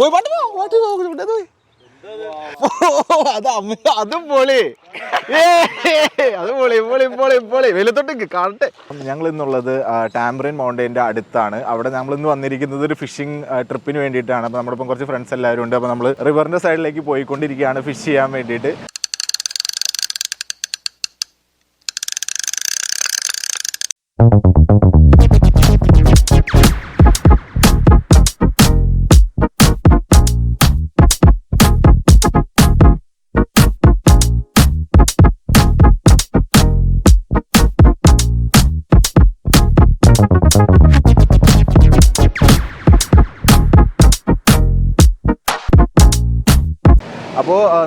പോയി പാട്ട് പോ പാട്ട് പോ ഇവിടെ പോയി അത് അമ്മ അതും പൊളി. അത് പൊളി പൊളി പൊളി പൊളി. വെളുത്തോട്ട് കാണട്ടെ. ഞങ്ങൾ ഇന്നുള്ളത് ടാമ്പറിൻ മൗണ്ടൈന്റെ അടുത്താണ്. അവിടെ നമ്മൾ ഇന്ന് വന്നിരിക്കുന്നത് ഒരു ഫിഷിംഗ് ട്രിപ്പിന് വേണ്ടിയിട്ടാണ്. അപ്പോൾ നമ്മളിപ്പം കുറച്ച് ഫ്രണ്ട്സ് എല്ലാവരും ഉണ്ട്. അപ്പോൾ നമ്മൾ റിവറിന്റെ സൈഡിലേക്ക് പോയിക്കൊണ്ടിരിക്കുകയാണ് ഫിഷ് ചെയ്യാൻ വേണ്ടിയിട്ട്.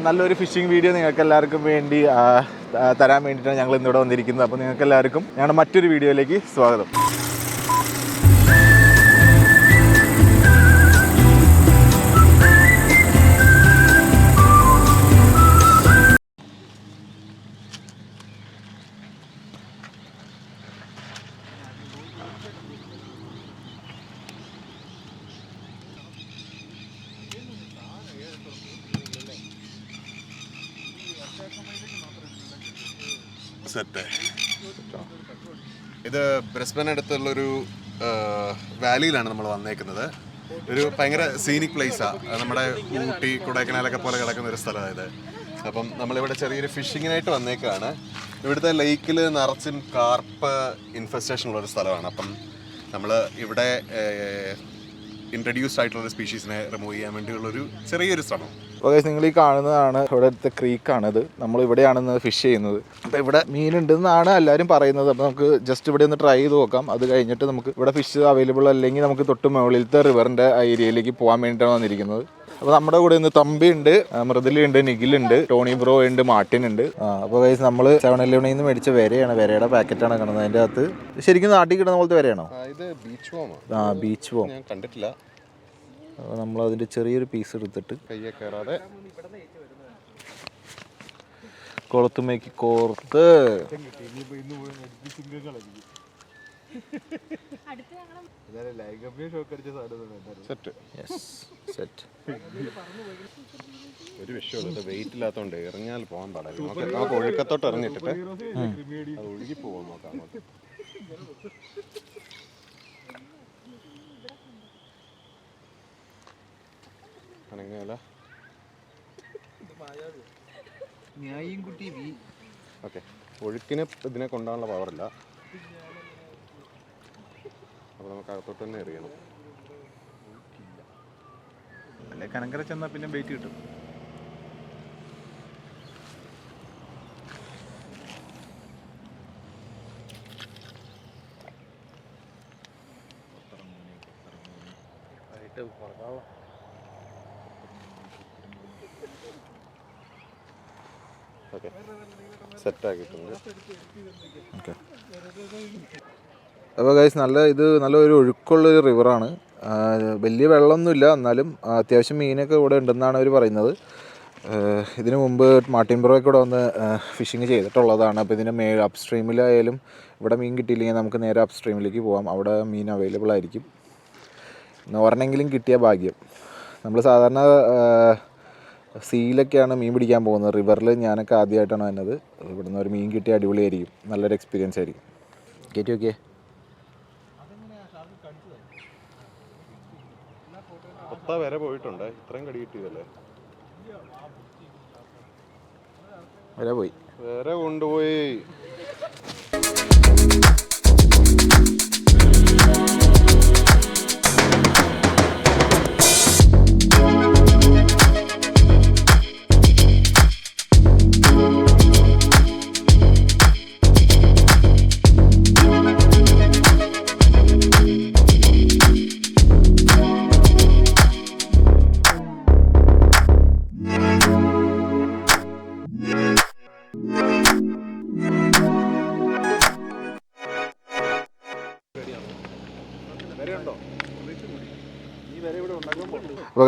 നല്ലൊരു ഫിഷിംഗ് വീഡിയോ നിങ്ങൾക്ക് എല്ലാവർക്കും വേണ്ടി തരാൻ വേണ്ടിയിട്ടാണ് ഞങ്ങൾ ഇന്നിവിടെ വന്നിരിക്കുന്നത്. അപ്പോൾ നിങ്ങൾക്ക് എല്ലാവർക്കും ഞങ്ങളുടെ മറ്റൊരു വീഡിയോയിലേക്ക് സ്വാഗതം. ബ്രിസ്ബൻ അടുത്തുള്ളൊരു വാലിയിലാണ് നമ്മൾ വന്നേക്കുന്നത്. ഒരു ഭയങ്കര സീനിക് പ്ലേസാണ് നമ്മുടെ ഊട്ടി കൊടൈക്കനാലൊക്കെ പോലെ കിടക്കുന്ന ഒരു സ്ഥലമായത് അപ്പം നമ്മളിവിടെ ചെറിയൊരു ഫിഷിങ്ങിനായിട്ട് വന്നേക്കാണ്. ഇവിടുത്തെ ലേക്കിൽ നിറച്ചും കാർപ്പ് ഇൻഫെസ്റ്റേഷൻ ഉള്ളൊരു സ്ഥലമാണ്. അപ്പം നമ്മൾ ഇവിടെ ഇൻട്രഡ്യൂസ്ഡ് ആയിട്ടുള്ള സ്പീഷീസിനെ റിമൂവ് ചെയ്യാൻ വേണ്ടിയുള്ള ഒരു ചെറിയൊരു ശ്രമം. അപ്പോൾ നിങ്ങൾ ഈ കാണുന്നതാണ് ഇവിടെ അടുത്ത ക്രീക്കാണിത് നമ്മൾ ഇവിടെയാണെന്ന് ഫിഷ് ചെയ്യുന്നത്. അപ്പോൾ ഇവിടെ മീനുണ്ടെന്നാണ് എല്ലാവരും പറയുന്നത്. അപ്പോൾ നമുക്ക് ജസ്റ്റ് ഇവിടെ ഒന്ന് ട്രൈ ചെയ്ത് നോക്കാം. അത് കഴിഞ്ഞിട്ട് നമുക്ക് ഇവിടെ ഫിഷ് അവൈലബിൾ അല്ലെങ്കിൽ നമുക്ക് തൊട്ട് മുകളിലത്തെ റിവറിന്റെ ഏരിയയിലേക്ക് പോകാൻ വേണ്ടിയിട്ടാണ് വന്നിരിക്കുന്നത്. അപ്പോൾ നമ്മുടെ കൂടെ ഇന്ന് തമ്പി ഉണ്ട് മൃദുലുണ്ട് നിഖിലുണ്ട് ടോണി ബ്രോ ഉണ്ട് മാർട്ടിൻ ഉണ്ട്. അപ്പോൾ ഗൈസ് നമ്മൾ സെവൻ ഇലവനിൽ നിന്ന് മേടിച്ച വിരയാണ് വരയുടെ പാക്കറ്റാണ് കാണുന്നത് അതിന്റെ അകത്ത്. ശരിക്കും നാട്ടിൽ കിട്ടുന്ന പോലത്തെ വരെയാണോ? ഇത് ബീച്ച് ആ ബീച്ച് പോം ഞാൻ കണ്ടിട്ടില്ല. നമ്മൾ അതിന്റെ ചെറിയൊരു പീസ് എടുത്തിട്ട് കയ്യെ കയറാതെ കൊളുത്തുമേക്ക് കോർത്ത്. ഇന്ന് പോയി ഒരു വിഷയമുള്ളൂ. ഇത് വെയിറ്റ് ഇല്ലാത്തോണ്ട് ഇറങ്ങിയാൽ പോകാൻ പാടില്ല. നമുക്ക് നമുക്ക് ഒഴുക്കത്തോട്ട് എറിഞ്ഞിട്ടിട്ട് അത് ഒഴുകി പോവാൻ നോക്കാം നമുക്ക് കുട്ടി ഓക്കെ ഒഴുക്കിന് ഇതിനെ കൊണ്ടാണുള്ള പവറില്ല അപ്പോൾ നമുക്ക് അകത്തോട്ട് തന്നെ എറിയണം അല്ലെ കനങ്കര ചെന്നാൽ പിന്നെ വെയിറ്റ് കിട്ടും. ഓക്കെ സെറ്റാക്കിയിട്ടുണ്ട് ഓക്കെ അപ്പോൾ ഗൈസ് നല്ല ഇത് നല്ലൊരു ഒഴുക്കുള്ള ഒരു റിവറാണ് വലിയ വെള്ളമൊന്നുമില്ല എന്നാലും അത്യാവശ്യം മീനൊക്കെ ഇവിടെ ഉണ്ടെന്നാണ് അവർ പറയുന്നത്. ഇതിനു മുമ്പ് മാർട്ടിൻ ബ്രോയ്ക്ക് ഇവിടെ വന്ന് ഫിഷിങ് ചെയ്തിട്ടുള്ളതാണ്. അപ്പോൾ ഇതിന്റെ മേ അപ്പ് സ്ട്രീമിലായാലും ഇവിടെ മീൻ കിട്ടിയില്ലെങ്കിൽ നമുക്ക് നേരെ അപ്സ്ട്രീമിലേക്ക് പോകാം അവിടെ മീൻ അവൈലബിൾ ആയിരിക്കും. ഒരെണ്ണെങ്കിലും കിട്ടിയ ഭാഗ്യം. നമ്മൾ സാധാരണ സീലൊക്കെയാണ് മീൻ പിടിക്കാൻ പോകുന്നത്. റിവറിൽ ഞാനൊക്കെ ആദ്യമായിട്ടാണ് വന്നത്. ഇവിടുന്ന് ഒരു മീൻ കിട്ടിയ അടിപൊളിയായിരിക്കും. നല്ലൊരു എക്സ്പീരിയൻസ് ആയിരിക്കും. കയറ്റി നോക്കിയേ. ഒത്ത വരെ പോയിട്ടുണ്ട്. ഇത്രയും കടി കിട്ടിയതല്ലേ? വരെ പോയി. വേറെ കൊണ്ടുപോയി.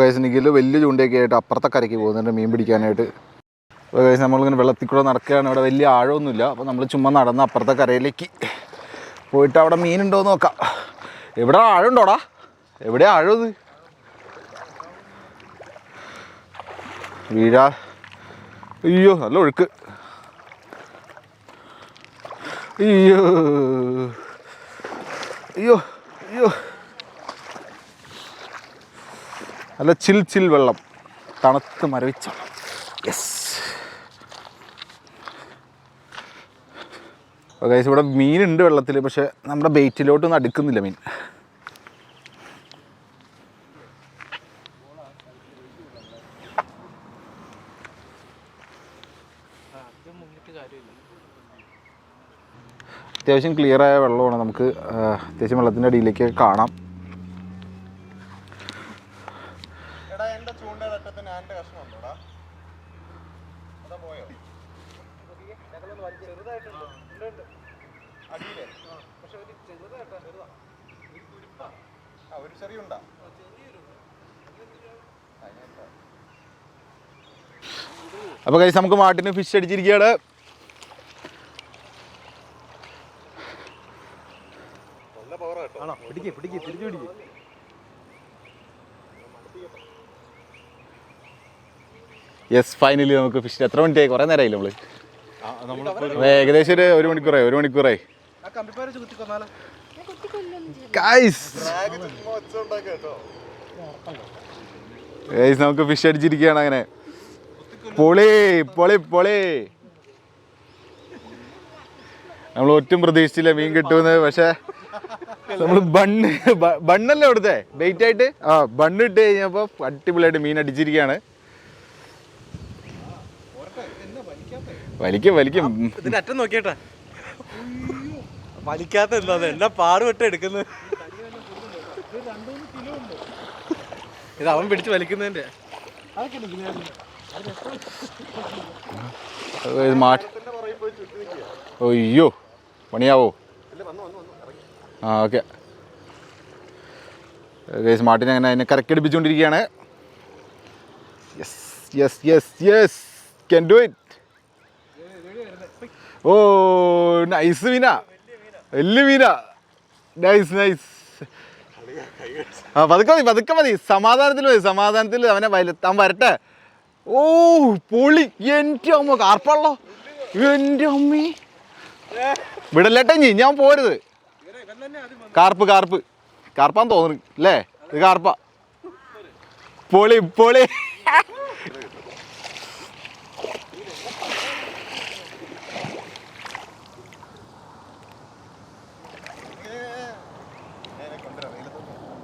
അപ്പോൾ കൈസ് വലിയ ചൂണ്ടയൊക്കെ ആയിട്ട് അപ്പുറത്തെ കരയ്ക്ക് പോകുന്നുണ്ട് മീൻ പിടിക്കാനായിട്ട്. അപ്പോൾ ഗൈസ് നമ്മളിങ്ങനെ വെള്ളത്തിൽ കൂടെ നടക്കുകയാണ്. ഇവിടെ വലിയ ആഴമൊന്നുമില്ല. അപ്പോൾ നമ്മൾ ചുമ്മാ നടന്ന് അപ്പുറത്തെ കരയിലേക്ക് പോയിട്ട് അവിടെ മീനുണ്ടോ എന്ന് നോക്കാം. എവിടെ ആഴമുണ്ടോടാ? എവിടെ ആഴം ഇത്? വീഴാ. അയ്യോ നല്ല ഒഴുക്ക്. അയ്യോ. അയ്യോ അയ്യോ. നല്ല ചിൽ ചിൽ വെള്ളം. തണുത്ത് മരവിച്ച. യെസ് ഗൈസ് ഇവിടെ മീനുണ്ട് വെള്ളത്തിൽ പക്ഷെ നമ്മുടെ ബെയ്റ്റിലോട്ടൊന്നും അടുക്കുന്നില്ല മീൻ. അത്യാവശ്യം ക്ലിയറായ വെള്ളമാണ് നമുക്ക് അത്യാവശ്യം വെള്ളത്തിന്റെ അടിയിലേക്ക് കാണാം. ഒരു ചെറിയ അപ്പൊ അപ്പോൾ കൈസ് നമുക്ക് മാട്ടിന് ഫിഷ് അടിച്ചിരിക്കുകയാണ് യെസ് ഫൈനലി നമുക്ക് ഫിഷ് എത്ര മണിക്കായി? കുറേ നേരമായില്ല നമ്മൾ ഏകദേശം ഒരു ഒരു മണിക്കൂറായി ഒരു മണിക്കൂറായി. ഗൈസ് നമുക്ക് ഫിഷ് അടിച്ചിരിക്കുകയാണ് അങ്ങനെ. പൊളി പൊളി പൊളി. നമ്മൾ ഒറ്റും പ്രതീക്ഷിച്ചില്ല മീൻ കിട്ടുമെന്ന് പക്ഷേ നമ്മൾ ബണ്ണ് ബണ്ണല്ലേ അവിടുത്തെ? ബെയിറ്റ് ആയിട്ട്? ആ ബണ്ണ് ഇട്ട് കഴിഞ്ഞപ്പോൾ അടിപൊളിയായിട്ട് മീൻ അടിച്ചിരിക്കുകയാണ്. വലിക്കും വലിക്കും. അറ്റം നോക്കിയേട്ടാ. വലിക്കാത്ത എന്താ എന്നെ പാടുപെട്ട് എടുക്കുന്നത് ഇത് അവൻ പിടിച്ച് വലിക്കുന്നതിന്റെ. അയ്യോ പണിയാവോ? ആ ഓക്കെ. ഗൈസ് മാട്ടിനെ അങ്ങനെ അതിനെ കരക്കടിപ്പിച്ചുകൊണ്ടിരിക്കുകയാണ് yes yes yes yes can do it oh nice Meena nice nice മതി സമാധാനത്തിൽ മതി സമാധാനത്തിൽ അവനെ വലുത്താൻ വരട്ടെ. ഓ പൊളി. എന്റെ അമ്മ കാർപ്പള്ളോ എന്റെ അമ്മി. വിടല്ലേട്ടെ ഇനി. ഞാൻ പോരുത്. Carp carp. കാർപ്പാന്ന് തോന്നുന്നു അല്ലേ? ഇത് കാർപ്പ. പൊളി പൊളി.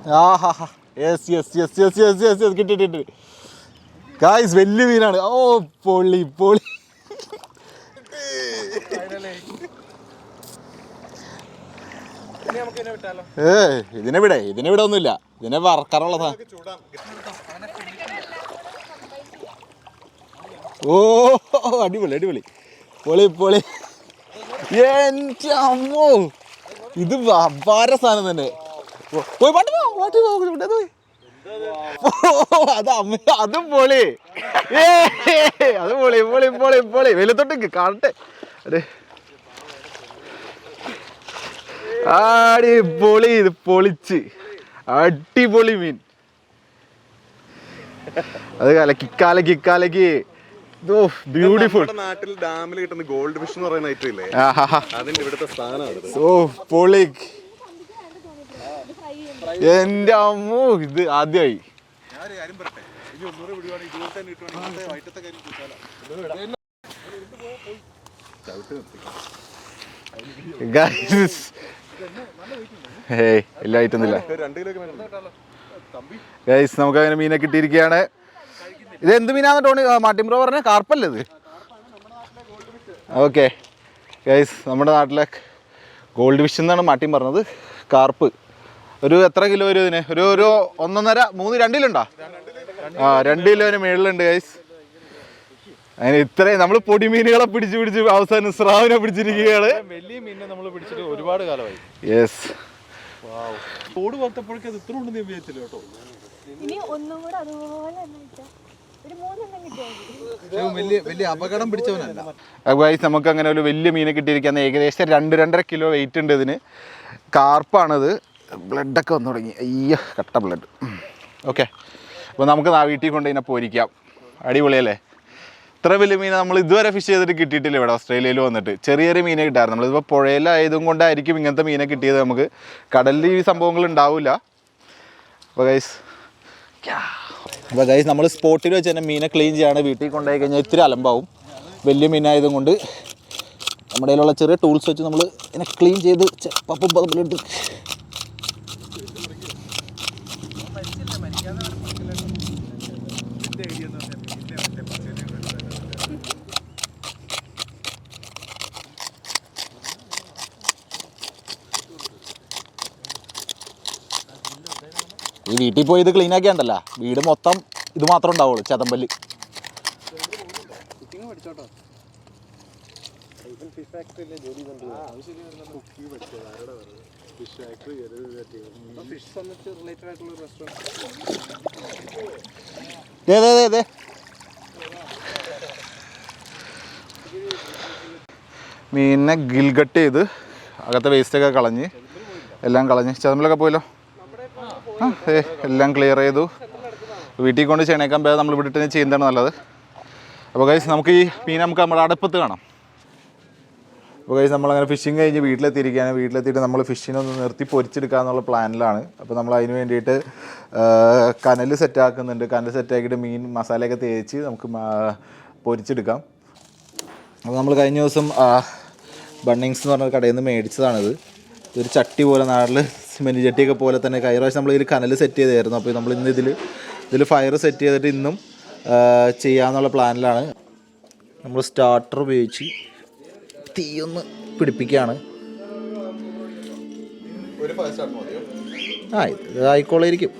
ആഹാ yes yes yes yes yes yes yes കിട്ടി കിട്ടി ഗായ്സ് വലിയ മീനാണ്. ഓ പൊളി പൊളി. ഏ ഇതിനെ വിടെ ഇതിനെ വിടെ. ഒന്നുമില്ല ഇതിനെ വറക്കാറുള്ളതാ ഓ അടിപൊളി അടിപൊളി. പൊളി പൊളി. എന്റെ അമ്മോ. ഇത് അപാര സാധനം തന്നെ. പോയി പാട്ട് പോ പാട്ട് പോ ഇവിടെ പോയി അത് അമ്മ അതും പൊളി. ഏ അത് പൊളി പൊളി പൊളി പൊളി. വെളുത്തോട്ടേക്ക് കാണട്ടെ. അതെ. അടിപൊളി ഇത് പൊളിച്ച്. അടിപൊളി മീൻ. അത് കലക്കി കലക്കി കലക്കി. ബ്യൂട്ടിഫുൾ നാട്ടിൽ ഡാമിൽ കിട്ടുന്ന ഗോൾഡ് ഫിഷ് എന്ന് പറയുന്ന ഐറ്റം ഇല്ലേ? അതിന്റെ ഇവിടുത്തെ സ്ഥാനമാണ് ഓ പൊളി. വൈകിട്ടത്തെ കാര്യം ഇത് ആദ്യമായി ഏയ് ഇല്ല ആയിട്ടൊന്നുമില്ല. ഗൈസ് നമുക്ക് അങ്ങനെ മീനെ കിട്ടിയിരിക്കുകയാണ്. ഇത് എന്ത് മീനാന്ന് ടോണി മാട്ടിൻ ബ്രോ പറഞ്ഞ കാർപ്പല്ലേ ഇത്? ഓക്കെ ഗൈസ് നമ്മുടെ നാട്ടിലെ ഗോൾഡ് ഫിഷ് എന്നാണ് മാട്ടിൻ പറഞ്ഞത്. കാർപ്പ്. ഒരു എത്ര കിലോ വരും ഇതിന്? ഒരു ഒരു ഒന്നൊന്നര മൂന്ന് രണ്ട് കിലോ ഉണ്ടോ ആ രണ്ട് കിലോന് മേളിലുണ്ട് ഗൈസ് അങ്ങനെ ഇത്രയും നമ്മൾ പൊടിമീനുകളെ പിടിച്ച് പിടിച്ച് അവസാനം സ്രാവിനെ പിടിച്ചിരിക്കുകയാണ്. വലിയ മീനിനെ നമ്മൾ പിടിച്ചിട്ട് ഒരുപാട് കാലമായി. യെസ് തോട് വളർത്തപ്പോഴേക്കും അത് ഇത്ര ഉണ്ടെന്ന് ഞാൻ വിചാരിച്ചില്ല കേട്ടോ. ഇനി ഒന്നും കൂടെ അതുപോലെ ഗൈസ് നമുക്ക് അങ്ങനെ ഒരു വലിയ മീനെ കിട്ടിയിരിക്കുന്ന ഏകദേശം രണ്ട് രണ്ടര കിലോ വെയിറ്റ് ഉണ്ട് ഇതിന്. കാർപ്പാണത്. ബ്ലഡൊക്കെ വന്നു തുടങ്ങി. അയ്യ കട്ട ബ്ലഡ്. ഓക്കെ. അപ്പോൾ നമുക്ക് ആ വീട്ടിൽ കൊണ്ട് ഇതിനെ പോയിരിക്കാം അടിപൊളിയല്ലേ? ഇത്ര വലിയ മീൻ നമ്മൾ ഇതുവരെ ഫിഷ് ചെയ്തിട്ട് കിട്ടിയിട്ടില്ല ഇവിടെ ഓസ്ട്രേലിയയിൽ വന്നിട്ട്. ചെറിയ ചെറിയ മീനെ കിട്ടാറ് നമ്മളിപ്പോൾ പുഴയിലായതും കൊണ്ടായിരിക്കും ഇങ്ങനത്തെ മീനെ കിട്ടിയത് നമുക്ക്. കടലിൽ ഈ സംഭവങ്ങൾ ഉണ്ടാവില്ല അപ്പോൾ ഗൈസ് അപ്പോൾ ഗൈസ് നമ്മൾ സ്പോട്ടിൽ വെച്ച് തന്നെ മീനെ ക്ലീൻ ചെയ്യാണ്. വീട്ടിൽ കൊണ്ടുപോയി കഴിഞ്ഞാൽ ഇത്തിരി അലമ്പാവും. വലിയ മീനായതും കൊണ്ട് നമ്മുടെ കയ്യിലുള്ള ചെറിയ ടൂൾസ് വെച്ച് നമ്മൾ ഇതിനെ ക്ലീൻ ചെയ്ത് പപ്പും പതപ്പിലിട്ട് വീട്ടിൽ പോയി ഇത് ക്ലീൻ ആക്കിയാണ്ടല്ല. വീട് മൊത്തം ഇത് മാത്രം ഉണ്ടാവുള്ളൂ ചതമ്പൽ ദേ, ദേ, ദേ, ദേ. മീനിനെ ഗിൽഗട്ട് ചെയ്ത് അകത്തെ വേസ്റ്റൊക്കെ കളഞ്ഞ് എല്ലാം കളഞ്ഞ്. ചതമ്പലൊക്കെ പോയല്ലോ. ഏ എല്ലാം ക്ലിയർ ചെയ്തു. വീട്ടിൽ കൊണ്ട് ചെയ്യണേക്കാൻ ഭേദം നമ്മൾ ഇവിടെ ചെയ്യുന്നതാണ് നല്ലത്. അപ്പോൾ കൈസ് നമുക്ക് ഈ മീൻ നമുക്ക് നമ്മുടെ അടുപ്പത്ത് കാണാം. അപ്പോൾ കൈസ് നമ്മളങ്ങനെ ഫിഷിങ് കഴിഞ്ഞ് വീട്ടിലെത്തിയിരിക്കുകയാണ്. വീട്ടിലെത്തിയിട്ട് നമ്മൾ ഫിഷിനൊന്ന് നിർത്തി പൊരിച്ചെടുക്കുക എന്നുള്ള പ്ലാനിലാണ് അപ്പോൾ നമ്മൾ അതിന് വേണ്ടിയിട്ട് കനൽ സെറ്റാക്കുന്നുണ്ട് കനൽ സെറ്റാക്കിയിട്ട് മീൻ മസാലയൊക്കെ തേച്ച് നമുക്ക് പൊരിച്ചെടുക്കാം. അപ്പോൾ നമ്മൾ കഴിഞ്ഞ ദിവസം ബണ്ണിങ്സ് എന്ന് പറഞ്ഞ കടയിൽ നിന്ന് മേടിച്ചതാണിത്. ഇതൊരു ചട്ടി പോലെ നാട്ടിൽ സിമെന്റ് ചട്ടിയൊക്കെ പോലെ തന്നെ കഴിഞ്ഞ പ്രാവശ്യം നമ്മൾ ഇതിൽ കനൽ സെറ്റ് ചെയ്തായിരുന്നു. അപ്പോൾ നമ്മൾ ഇന്ന് ഇതിൽ ഇതിൽ ഫയർ സെറ്റ് ചെയ്തിട്ട് ഇന്നും ചെയ്യാമെന്നുള്ള പ്ലാനിലാണ് നമ്മൾ സ്റ്റാർട്ടർ ഉപയോഗിച്ച് തീയൊന്ന് പിടിപ്പിക്കുകയാണ് ആ ഇത് ആയിക്കോളായിരിക്കും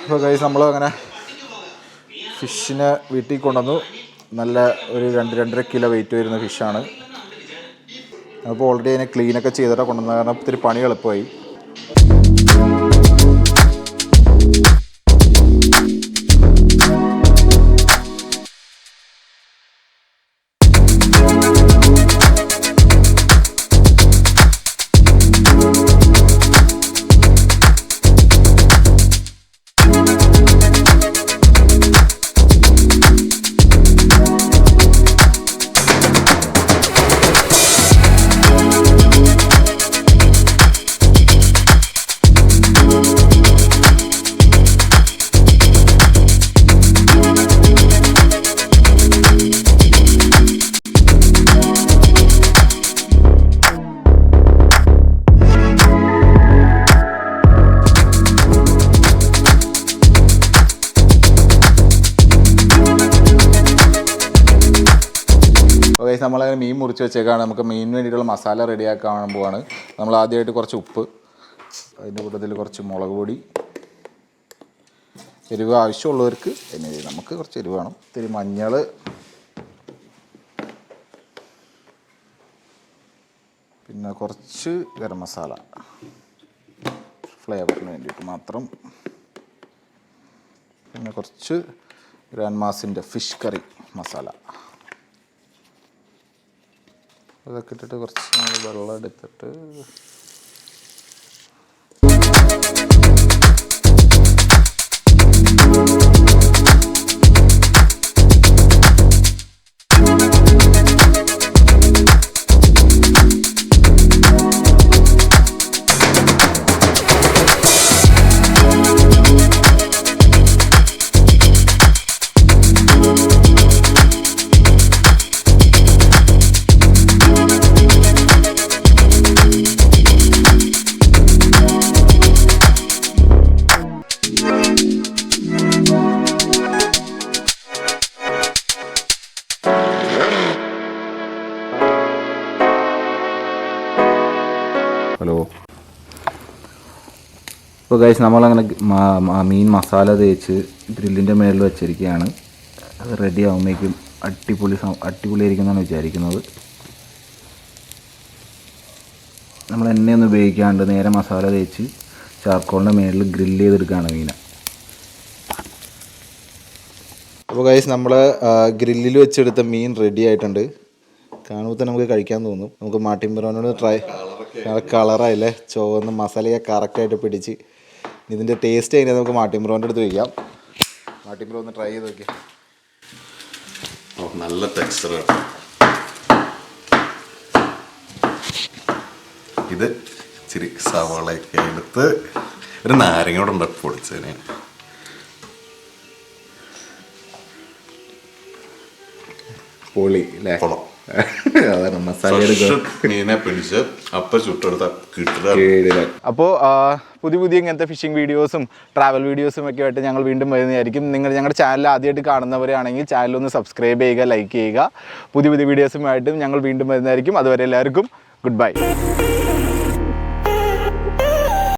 അപ്പോൾ കൈസ് നമ്മൾ അങ്ങനെ ഫിഷിനെ വീട്ടിൽ കൊണ്ടുവന്നു. നല്ല ഒരു രണ്ട് രണ്ടര കിലോ വെയിറ്റ് വരുന്ന ഫിഷാണ് അപ്പോൾ ഓൾറെഡി അതിനെ ക്ലീനൊക്കെ ചെയ്തിട്ടാണ് കൊണ്ടുവന്നത്. കാരണം ഒത്തിരി പണി എളുപ്പമായി. നമ്മളങ്ങനെ മീൻ മുറിച്ച് വെച്ചേക്കാണ്. നമുക്ക് മീനിന് വേണ്ടിയിട്ടുള്ള മസാല റെഡിയാക്കാൻ പോവാണ്. നമ്മൾ ആദ്യമായിട്ട് കുറച്ച് ഉപ്പ് അതിന്റെ കൂട്ടത്തിൽ കുറച്ച് മുളക് പൊടി എരിവ് ആവശ്യമുള്ളവർക്ക് അതിന് നമുക്ക് കുറച്ച് എരിവ് വേണം. ഇത്തിരി മഞ്ഞൾ പിന്നെ കുറച്ച് ഗരം മസാല ഫ്ലേവറിന് വേണ്ടിയിട്ട് മാത്രം. പിന്നെ കുറച്ച് ഗ്രാൻഡ് മാസിന്റെ ഫിഷ് കറി മസാല. അതൊക്കെ ഇട്ടിട്ട് കുറച്ച് വെള്ളം എടുത്തിട്ട് അപ്പോൾ ഗൈസ് നമ്മളങ്ങനെ മീൻ മസാല തേച്ച് ഗ്രില്ലിന്റെ മേളിൽ വെച്ചിരിക്കുകയാണ് അത് റെഡി ആകുമ്പോഴേക്കും അടിപൊളി അടിപൊളിയായിരിക്കുമെന്നാണ് വിചാരിക്കുന്നത്. നമ്മൾ എണ്ണയൊന്നും ഉപയോഗിക്കാണ്ട് നേരെ മസാല തേച്ച് ചാർക്കോളിന്റെ മേളിൽ ഗ്രില്ല് ചെയ്തെടുക്കുകയാണ് മീനെ അപ്പോൾ ഗൈസ് നമ്മൾ ഗ്രില്ലിൽ വെച്ചെടുത്ത മീൻ റെഡി ആയിട്ടുണ്ട്. കാണുമ്പോൾ തന്നെ നമുക്ക് കഴിക്കാൻ തോന്നും. നമുക്ക് മാട്ടിൻ ബ്രൗണിനോട് ട്രൈ കളറായില്ലേ ചോന്ന് മസാലയൊക്കെ കറക്റ്റായിട്ട് പിടിച്ച് ഇതിന്റെ ടേസ്റ്റ് കഴിഞ്ഞാൽ നമുക്ക് മാട്ടിൻ ബ്രോന്റെ അടുത്ത് വയ്ക്കാം മാട്ടിൻ ബ്രോ ഒന്ന് ട്രൈ ചെയ്ത് നോക്കിയാൽ ഓ നല്ല ടെക്സ്ചർ ഇത് ഇച്ചിരി സവാളയൊക്കെ എടുത്ത് ഒരു നാരങ്ങ കൂടെ ഉണ്ട് പൊടിച്ചതിന്. പൊളി അല്ലേ മീനെ പിടിച്ച് അപ്പ ചുട്ടെടുത്ത അപ്പോൾ പുതിയ പുതിയ ഇങ്ങനത്തെ ഫിഷിംഗ് വീഡിയോസും ട്രാവൽ വീഡിയോസും ഒക്കെ ആയിട്ട് ഞങ്ങൾ വീണ്ടും വരുന്നതായിരിക്കും. നിങ്ങൾ ഞങ്ങളുടെ ചാനൽ ആദ്യമായിട്ട് കാണുന്നവരാണെങ്കിൽ ചാനൽ ഒന്ന് സബ്സ്ക്രൈബ് ചെയ്യുക ലൈക്ക് ചെയ്യുക. പുതിയ പുതിയ വീഡിയോസുമായിട്ടും ഞങ്ങൾ വീണ്ടും വരുന്നതായിരിക്കും. അതുവരെ എല്ലാവർക്കും ഗുഡ് ബൈ